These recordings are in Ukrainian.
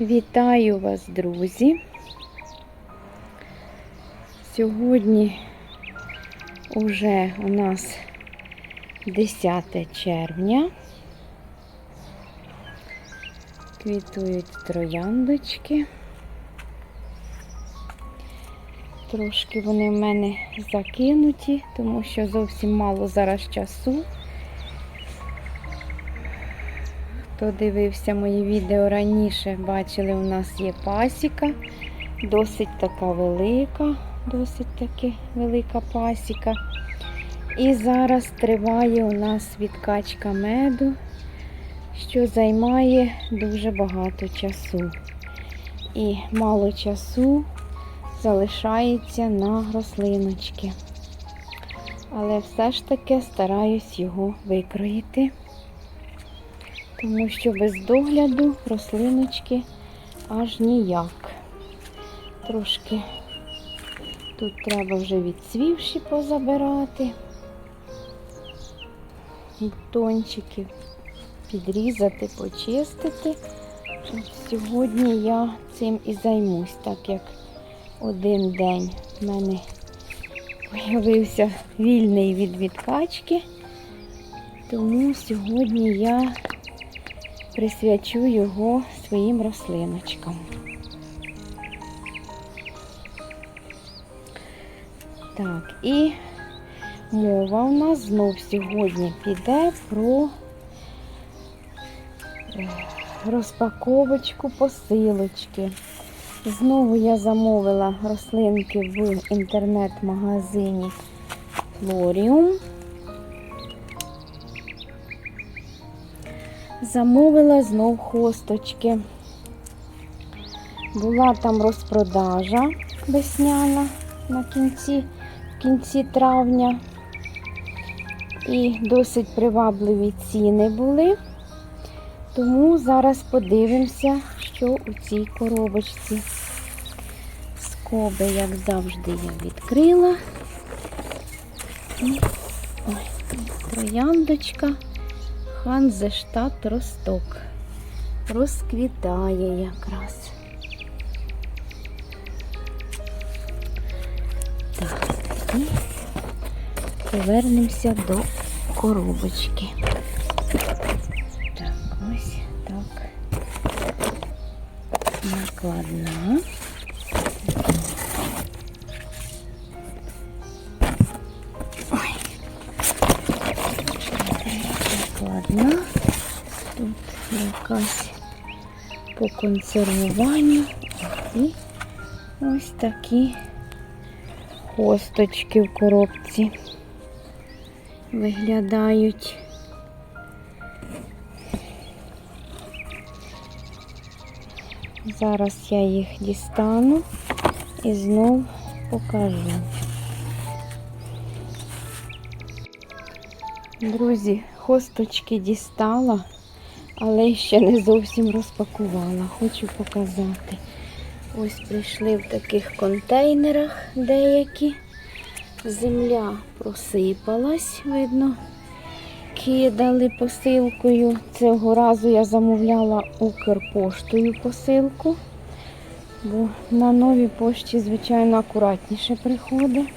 Вітаю вас, друзі. Сьогодні уже у нас 10 червня. Квітують трояндочки. Трошки вони в мене закинуті, тому що зовсім мало зараз часу. Хто дивився мої відео раніше, бачили, у нас є пасіка. Досить така велика, досить таки велика пасіка. І зараз триває у нас відкачка меду, що займає дуже багато часу. І мало часу залишається на рослиночки. Але все ж таки стараюсь його викроїти тому що без догляду рослиночки аж ніяк. Трошки тут треба вже відцвівші позабирати, бутончики підрізати, почистити. Сьогодні я цим і займусь, так як один день в мене з'явився вільний від відкачки. Тому сьогодні я присвячу його своїм рослиночкам. Так, і мова у нас знов сьогодні піде про е, розпаковочку посилочки. Знову я замовила рослинки в інтернет-магазині Florium. Замовила знов хосточки. Була там розпродажа весняна на кінці, в кінці травня. І досить привабливі ціни були. Тому зараз подивимося, що у цій коробочці. Скоби, як завжди, я відкрила. І ой, трояндочка. Ханзештат Росток. Розквітає якраз. Так, і повернемося до коробочки. Так, ось так. Накладна. Якась по консервуванню. І ось такі хосточки в коробці виглядають. Зараз я їх дістану і знов покажу. Друзі, хосточки дістала, але ще не зовсім розпакувала. Хочу показати. Ось прийшли в таких контейнерах деякі. Земля просипалась, видно, кидали посилкою. Цього разу я замовляла Укрпоштою посилку, бо на новій пошті, звичайно, акуратніше приходить.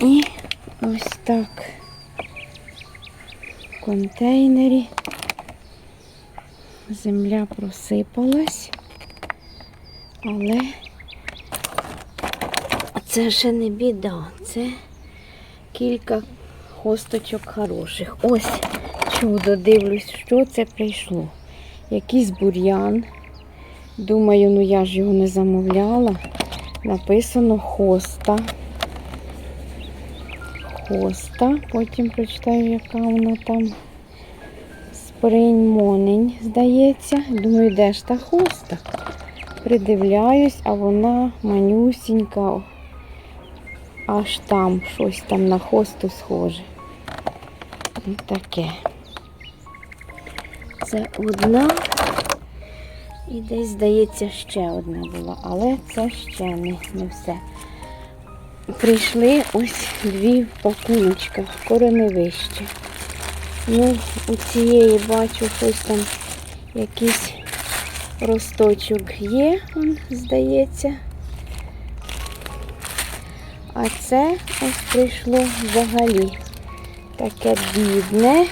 І ось так контейнері земля просипалась, але це ще не біда, це кілька хосточок хороших. Ось чудо, дивлюсь, що це прийшло. Якийсь бур'ян. Думаю, ну я ж його не замовляла. Написано хоста. Хоста. Потім прочитаю, яка вона там. Спринь Монень, здається. Думаю, де ж та хоста? Придивляюсь, а вона манюсінька. Аж там щось там на хосту схоже. І таке. Це одна. І десь, здається, ще одна була, але це ще не, не все. Прийшли ось дві в пакуночках, кореневищі. Ну, у цієї бачу щось там якийсь росточок є, он, здається. А це ось прийшло взагалі таке бідне,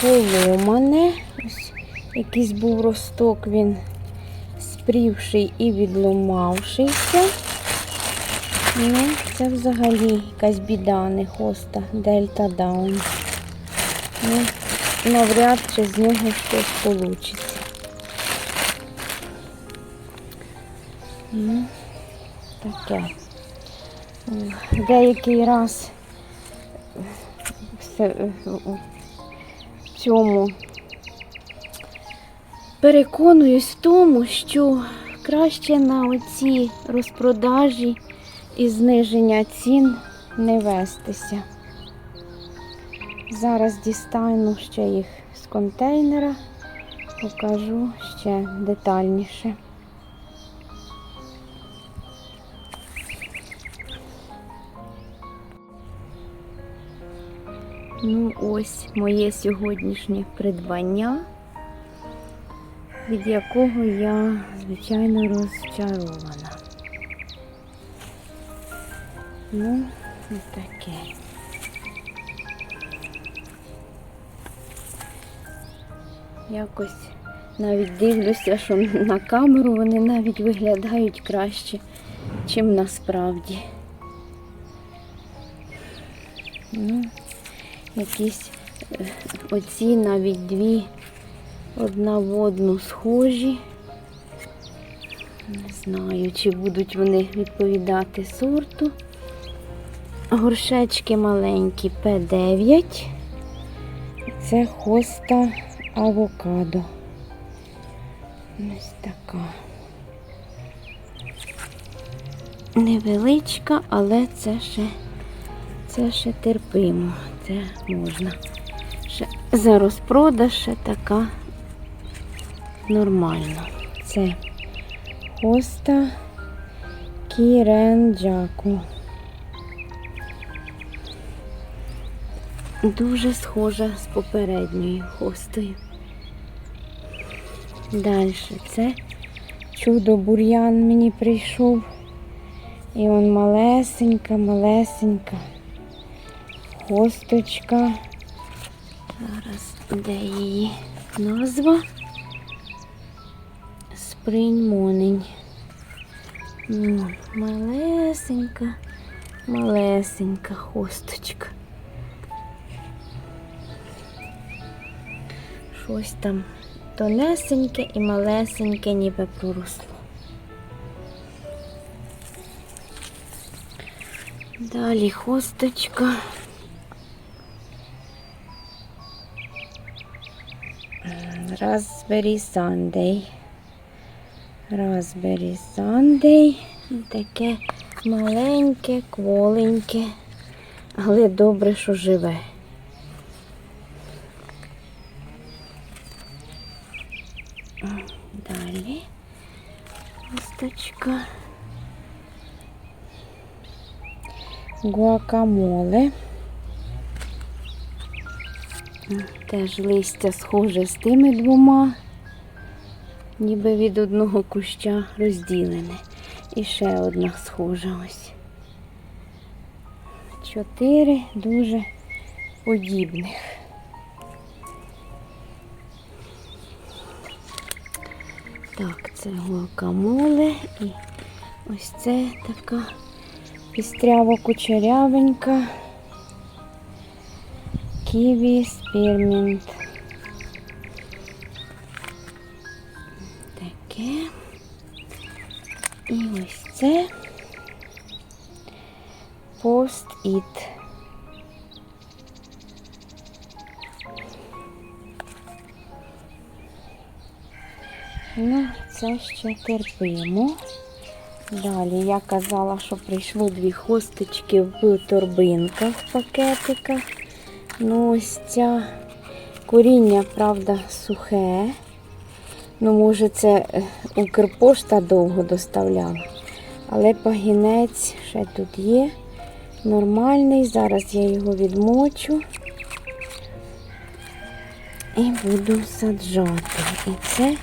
поломане. Ось якийсь був росток, він спрівший і відломавшийся. Ну, це взагалі якась біда, не хоста, дельта даун. Ну, навряд чи з нього щось вийде. Ну, таке. Деякий раз все, в цьому переконуюсь в тому, що краще на оці розпродажі і зниження цін не вестися. Зараз дістану ще їх з контейнера, покажу ще детальніше. Ну, ось моє сьогоднішнє придбання, від якого я, звичайно, розчарована. Ну, ось таке. Якось навіть дивлюся, що на камеру вони навіть виглядають краще, чим насправді. Ну, якісь е, оці навіть дві одна в одну схожі. Не знаю, чи будуть вони відповідати сорту. Горшечки маленькі П9. Це хоста авокадо. Ось така. Невеличка, але це ще, це ще терпимо. Це можна. Ще за розпродаж ще така нормальна. Це хоста кіренджаку. Дуже схожа з попередньою хостою. Далі це чудо бур'ян мені прийшов. І он малесенька, малесенька хосточка. Зараз де її назва? Спринь Монень. Малесенька, малесенька хосточка. Щось там тонесеньке і малесеньке ніби проросло. Далі хосточка. Raspberry Sunday. Raspberry Sunday. Таке маленьке, кволеньке, але добре, що живе. Далі листочка. Гуакамоле. Теж листя схоже з тими двома, ніби від одного куща розділене. І ще одна схожа ось. Чотири дуже подібних. Так, це гуакамоле і ось це така пістряво кучерявенька. Ківі спірмінт. Таке. І ось це пост-іт. Ну, це ще терпимо. Далі я казала, що прийшло дві хосточки в торбинках, в пакетиках. Ну, ось ця коріння, правда, сухе. Ну, може, це е, Укрпошта довго доставляла. Але пагінець ще тут є. Нормальний. Зараз я його відмочу. і буду саджати. І це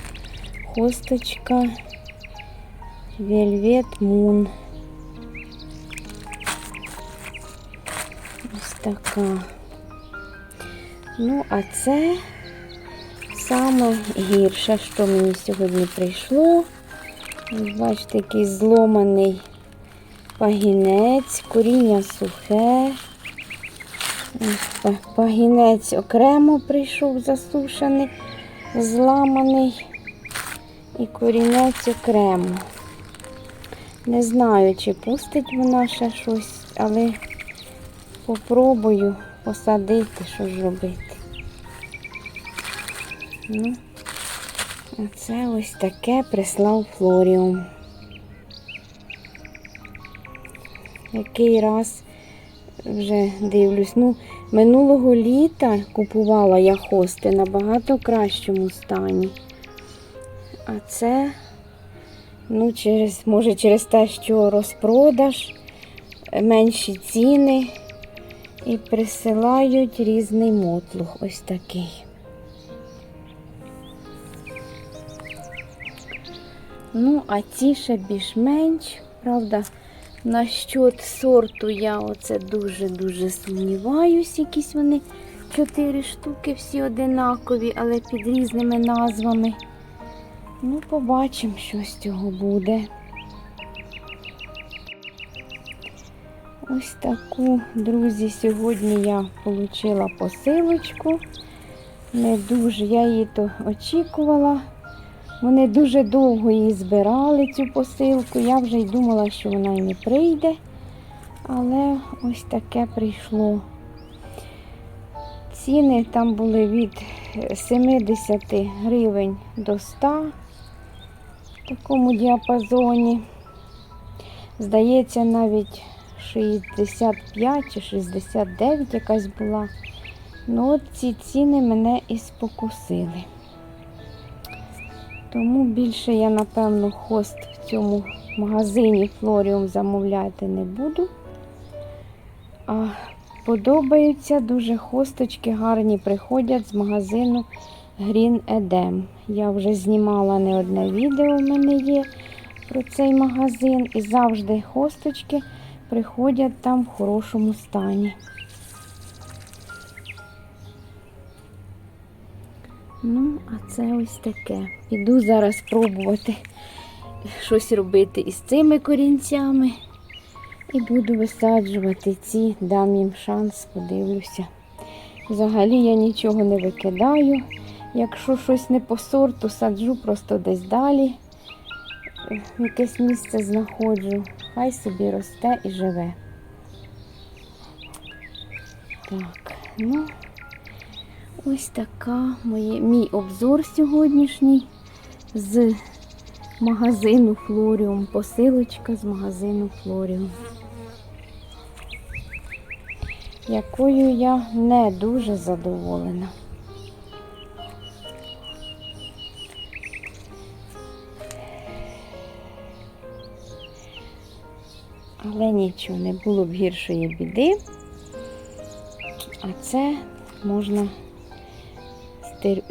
хосточка Velvet Moon. Ось така. Ну, а це саме гірше, що мені сьогодні прийшло. Бачите, який зломаний пагінець, коріння сухе. Пагінець окремо прийшов засушений, зламаний. І корінець окремо. Не знаю, чи пустить вона ще щось, але попробую посадити, що ж робити. Ну, а це ось таке прислав Флоріум. Який раз вже дивлюсь. Ну, минулого літа купувала я хости набагато кращому стані. А це, ну, через, може, через те, що розпродаж, менші ціни і присилають різний мотлух. Ось такий. Ну, а ці ще більш-менш, правда, насчет сорту я оце дуже-дуже сумніваюсь. Якісь вони чотири штуки, всі одинакові, але під різними назвами. Ну, побачимо, що з цього буде. Ось таку, друзі, сьогодні я отримала посилочку. Не дуже, я її то очікувала. Вони дуже довго її збирали, цю посилку. Я вже й думала, що вона й не прийде. Але ось таке прийшло. Ціни там були від 70 гривень до 100 в такому діапазоні. Здається, навіть 65 чи 69 якась була. Ну, ці ціни мене і спокусили. Тому більше я, напевно, хост в цьому магазині Флоріум замовляти не буду. А подобаються дуже хосточки гарні приходять з магазину Green Edem. Я вже знімала не одне відео в мене є про цей магазин. І завжди хосточки приходять там в хорошому стані. Ну, а це ось таке. Піду зараз пробувати щось робити із цими корінцями. І буду висаджувати ці, дам їм шанс, подивлюся. Взагалі я нічого не викидаю. Якщо щось не по сорту, саджу просто десь далі. Якесь місце знаходжу. Хай собі росте і живе. Так, ну. Ось така моє, мій обзор сьогоднішній з магазину Флоріум. Посилочка з магазину Флоріум. Якою я не дуже задоволена. Але нічого, не було б гіршої біди. А це можна стир...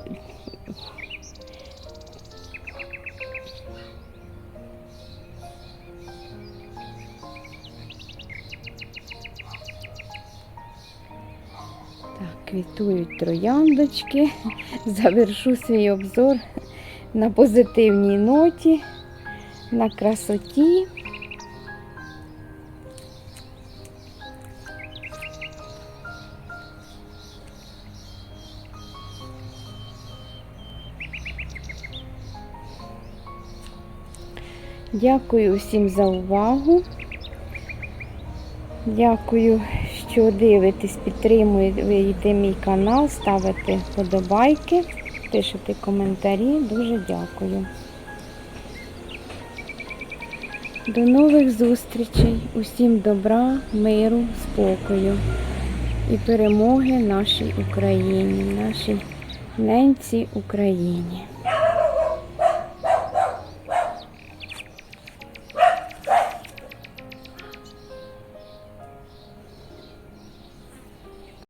Квітують трояндочки. Завершу свій обзор на позитивній ноті, на красоті. Дякую всім за увагу. Дякую, що дивитесь, підтримуєте мій канал, ставите вподобайки, пишете коментарі. Дуже дякую. До нових зустрічей. Усім добра, миру, спокою і перемоги нашій Україні, нашій ненці Україні.